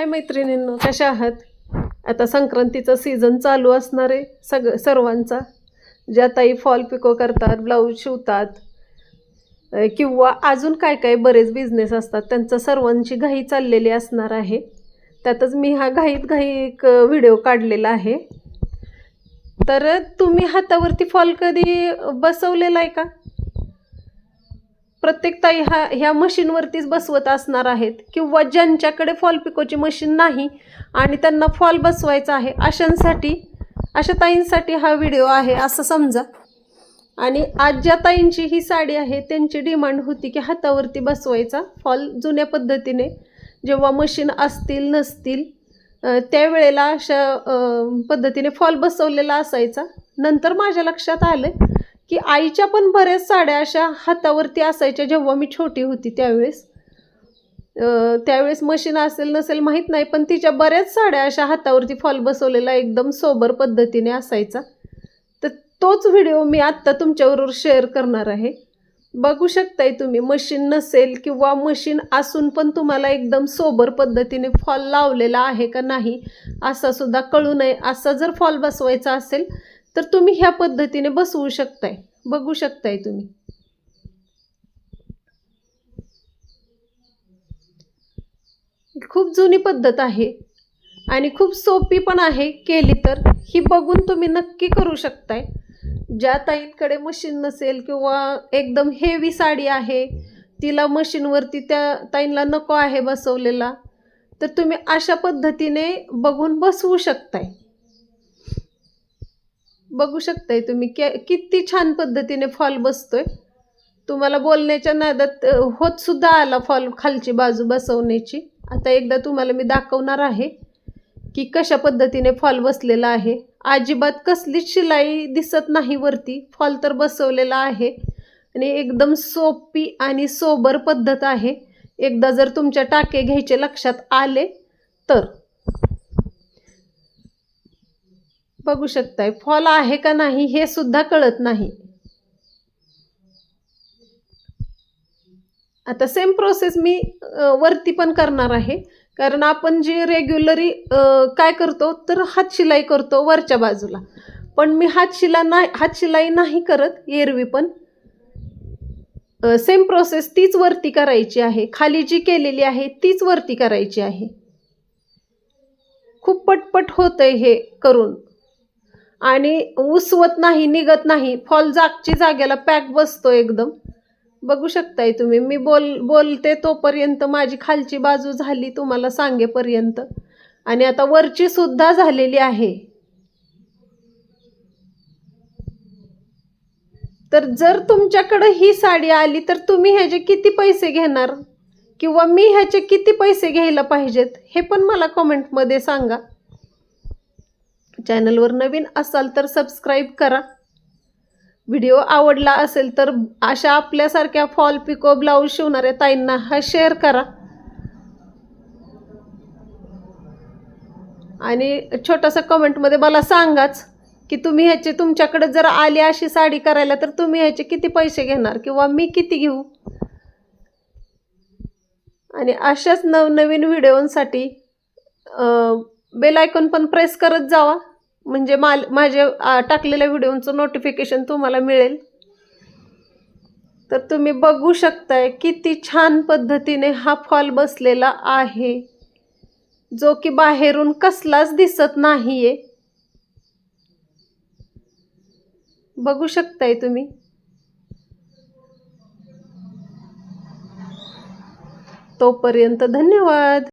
हाय मैत्रिणींनो कशा आहात? आता संक्रांतीचा सीझन चालू असणार आहे सग सर्वांचा. ज्या ताई फॉल पिको करतात ब्लाऊज शिवतात किंवा अजून काय काय बरेच बिझनेस असतात त्यांचा सर्वांची घाई चाललेली असणार आहे. त्यातच मी हा घाईत घाई एक व्हिडिओ काढलेला आहे. तर तुम्ही हातावरती फॉल कधी बसवलेला आहे का? प्रत्येक ताई हा ह्या मशीनवरतीच बसवत असणार आहेत किंवा ज्यांच्याकडे फॉल पिकोची मशीन नाही आणि त्यांना फॉल बसवायचा आहे अशांसाठी अशा ताईंसाठी हा व्हिडिओ आहे असं समजा. आणि आज ज्या ताईंची ही साडी आहे त्यांची डिमांड होती की हातावरती बसवायचा फॉल जुन्या पद्धतीने. जेव्हा मशीन असतील नसतील त्यावेळेला अशा पद्धतीने फॉल बसवलेला असायचा. नंतर माझ्या लक्षात आलं की आईच्या पण बऱ्याच साड्या अशा हातावरती असायच्या जेव्हा मी छोटी होती त्यावेळेस. त्यावेळेस मशीन असेल नसेल माहीत नाही पण तिच्या बऱ्याच साड्या अशा हातावरती फॉल बसवलेला एकदम सोबर पद्धतीने असायचा. तर तोच व्हिडिओ मी आत्ता तुमच्याबरोबर शेअर करणार आहे. बघू शकताय तुम्ही मशीन नसेल किंवा मशीन असून पण तुम्हाला एकदम सोबर पद्धतीने फॉल लावलेला आहे का नाही असा सुद्धा कळू नये. असा जर फॉल बसवायचा असेल तर तुम्ही ह्या पद्धतीने बसवू शकताय. बघू शकताय तुम्ही. खूप जुनी पद्धत आहे आणि खूप सोपी पण आहे केली तर. ही बघून तुम्ही नक्की करू शकताय. ज्या ताईंकडे मशीन नसेल किंवा एकदम हेवी साडी आहे तिला मशीनवरती त्या ताईंना नको आहे बसवलेला. तर तुम्ही अशा पद्धतीने बघून बसवू शकताय. बघू शकताय तुम्ही. के किती छान पद्धतीने फॉल बसतोय. तुम्हाला बोलण्याच्या नादात होत सुद्धा आला फॉल खालची बाजू बसवण्याची. आता एकदा तुम्हाला मी दाखवणार आहे की कशा पद्धतीने फॉल बसलेला आहे. अजिबात कसलीच शिलाई दिसत नाही वरती. फॉल तर बसवलेला आहे. आणि एकदम सोपी आणि सोबर पद्धत आहे. एकदा जर तुमच्या टाके घ्यायचे लक्षात आले तर. बघू शकताय. फॉल आहे का नाही हे सुद्धा कळत नाही. आता सेम प्रोसेस मी वरती पण करणार आहे. कारण आपण जे रेग्युलरी काय करतो तर हात शिलाई करतो वरच्या बाजूला. पण मी हात शिला नाही हात शिलाई नाही करत एरवी पण. सेम प्रोसेस तीच वरती करायची आहे. खाली जी केलेली आहे तीच वरती करायची आहे. खूप पटपट होतंय हे करून. आणि उसवत नाही निघत नाही फॉल जागची जागेला पॅक बसतो एकदम. बघू शकताय तुम्ही मी बोल बोलते तोपर्यंत माझी खालची बाजू झाली तुम्हाला सांगेपर्यंत. आणि आता वरची सुद्धा झालेली आहे. तर जर तुमच्याकडं ही साडी आली तर तुम्ही ह्याचे किती पैसे घेणार? किंवा मी ह्याचे किती पैसे घ्यायला पाहिजेत? हे पण मला कमेंटमध्ये सांगा. चॅनलवर नवीन असाल तर सबस्क्राईब करा. व्हिडिओ आवडला असेल तर अशा आपल्यासारख्या फॉल पिको ब्लाऊज शिवणाऱ्या ताईंना हा शेअर करा. आणि छोटासा कमेंटमध्ये मला सांगाच की तुम्ही ह्याचे तुमच्याकडे जर आली अशी साडी करायला तर तुम्ही ह्याचे किती पैसे घेणार किंवा मी किती घेऊ? आणि अशाच नवनवीन व्हिडिओंसाठी बेल आयकॉन पण प्रेस करत जावा. म्हणजे माल माझे टाकलेल्या व्हिडिओचं नोटिफिकेशन तुम्हाला मिळेल. तर तुम्ही बघू शकताय किती छान पद्धतीने हा फॉल बसलेला आहे. जो की बाहेरून कसलाच दिसत नाहीये. बघू शकताय तुम्ही. तोपर्यंत धन्यवाद.